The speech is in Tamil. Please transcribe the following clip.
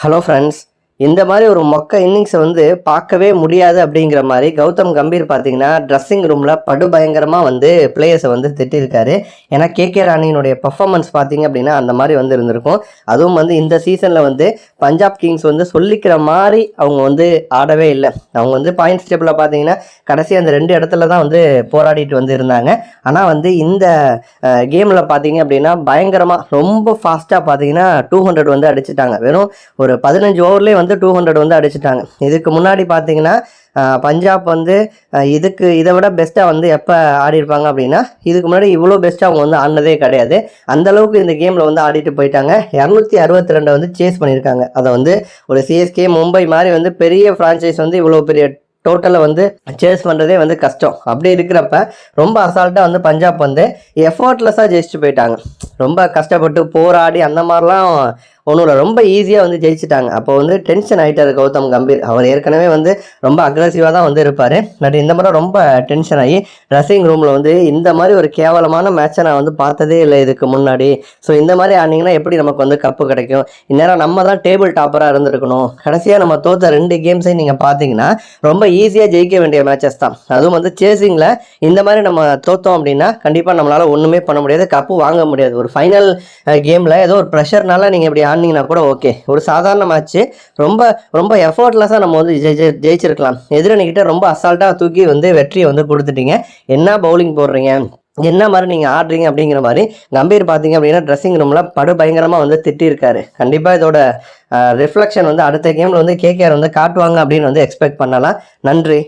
ஹலோ ஃப்ரெண்ட்ஸ் இந்த மாதிரி ஒரு மொக்க இன்னிங்ஸை வந்து பார்க்கவே முடியாது அப்படிங்கிற மாதிரி கௌதம் கம்பீர் பார்த்தீங்கன்னா ட்ரெஸ்ஸிங் ரூமில் படுபயங்கரமாக வந்து பிளேயர்ஸை வந்து திட்டிருக்காரு. ஏன்னா கே கே ராணியினுடைய பர்ஃபார்மன்ஸ் பார்த்தீங்க அப்படின்னா அந்த மாதிரி வந்து இருந்திருக்கும். அதுவும் வந்து இந்த சீசனில் வந்து பஞ்சாப் கிங்ஸ் வந்து சொல்லிக்கிற மாதிரி அவங்க வந்து ஆடவே இல்லை. அவங்க வந்து பாயிண்ட்ஸ் டேபிளில் பார்த்தீங்கன்னா கடைசி அந்த ரெண்டு இடத்துல தான் வந்து போராடிட்டு வந்து இருந்தாங்க. ஆனால் வந்து இந்த கேமில் பார்த்தீங்க அப்படின்னா பயங்கரமாக ரொம்ப ஃபாஸ்ட்டாக பார்த்தீங்கன்னா டூ ஹண்ட்ரட் வந்து அடிச்சிட்டாங்க. வெறும் ஒரு பதினஞ்சு ஓவர்லேயே வந்து டூ ஹண்ட்ரட் வந்து அடிச்சிட்டாங்க. இதுக்கு முன்னாடி பார்த்தீங்கன்னா பஞ்சாப் வந்து இதுக்கு இதை விட பெஸ்ட்டாக வந்து எப்போ ஆடிருப்பாங்க அப்படின்னா இதுக்கு முன்னாடி இவ்வளோ பெஸ்ட்டாக அவங்க வந்து ஆடினதே கிடையாது. அந்தளவுக்கு இந்த கேமில் வந்து ஆடிட்டு போயிட்டாங்க. இரநூத்தி அறுபத்தி ரெண்டை வந்து சேஸ் பண்ணியிருக்காங்க. அதை வந்து ஒரு சிஎஸ்கே மும்பை மாதிரி வந்து பெரிய ஃப்ரான்ச்சைஸ் வந்து இவ்வளோ பெரிய டோட்டலை வந்து சேஸ் பண்ணுறதே வந்து கஷ்டம். அப்படி இருக்கிறப்ப ரொம்ப அசால்ட்டாக வந்து பஞ்சாப் வந்து எஃபர்ட்லெஸ்ஸாக ஜெயிச்சுட்டு போயிட்டாங்க. ரொம்ப கஷ்டப்பட்டு போராடி அந்த மாதிரிலாம் ஒன்றும் இல்லை ரொம்ப ஈஸியாக வந்து ஜெயிச்சிட்டாங்க. அப்போ வந்து டென்ஷன் ஆகிட்டார் கௌதம் கம்பீர். அவர் ஏற்கனவே வந்து ரொம்ப அக்ரஸிவாக தான் வந்து இருப்பார். பட் இந்த முறை ரொம்ப டென்ஷன் ஆகி ட்ரெஸ்ஸிங் ரூமில் வந்து இந்த மாதிரி ஒரு கேவலமான மேட்சை நான் வந்து பார்த்ததே இல்லை இதுக்கு முன்னாடி. ஸோ இந்த மாதிரி ஆனிங்கன்னா எப்படி நமக்கு வந்து கப்பு கிடைக்கும்? இந்நேரம் நம்ம தான் டேபிள் டாப்பராக இருந்திருக்கணும். கடைசியாக நம்ம தோத்த ரெண்டு கேம்ஸையும் நீங்கள் பார்த்தீங்கன்னா ரொம்ப ஈஸியாக ஜெயிக்க வேண்டிய மேட்சஸ் தான். அதுவும் வந்து சேசிங்கில் இந்த மாதிரி நம்ம தோத்தோம் அப்படின்னா கண்டிப்பாக நம்மளால் ஒன்றுமே பண்ண முடியாது. கப்பு வாங்க முடியாது. ஒரு ஃபைனல் கேமில் ஏதோ ஒரு ப்ரெஷர்னால நீங்கள் இப்படி ஆடினீங்கன்னா கூட ஓகே ஒரு சாதாரண மேட்ச்சு ரொம்ப ரொம்ப எஃபர்ட்லெஸ்ஸாக நம்ம வந்து ஜெயி ஜெயிச்சிருக்கலாம். எதிரணிக்கிட்ட ரொம்ப அசால்ட்டாக தூக்கி வந்து வெற்றியை வந்து கொடுத்துட்டீங்க. என்ன பவுலிங் போடுறீங்க? என்ன மாதிரி நீங்கள் ஆடுறீங்க அப்படிங்கிற மாதிரி கம்பீர் பார்த்தீங்க அப்படின்னா ட்ரெஸ்ஸிங் ரூமில் படு பயங்கரமாக வந்து திட்டிருக்காரு கண்டிப்பாக இதோட ரிஃப்ளெக்ஷன் வந்து அடுத்த கேமில் வந்து கேகேஆர் வந்து காட்டுவாங்க அப்படின்னு வந்து எக்ஸ்பெக்ட் பண்ணலாம். நன்றி.